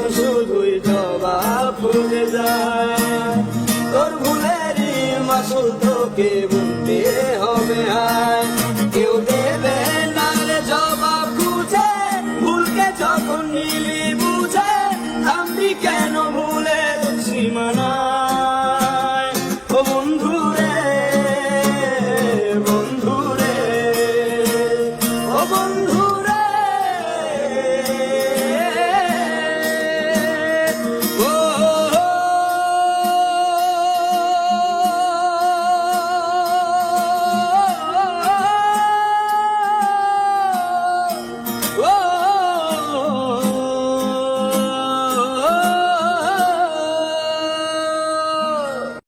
তো শুধুই জবাব যায়। তোর ভুলেরই মাসুল তোকে বুনতে হবে হায় কেউ দেবে না রে জবাব খুঁজে, ভুলকে যখন নিলি বুঝে, থামবি কেন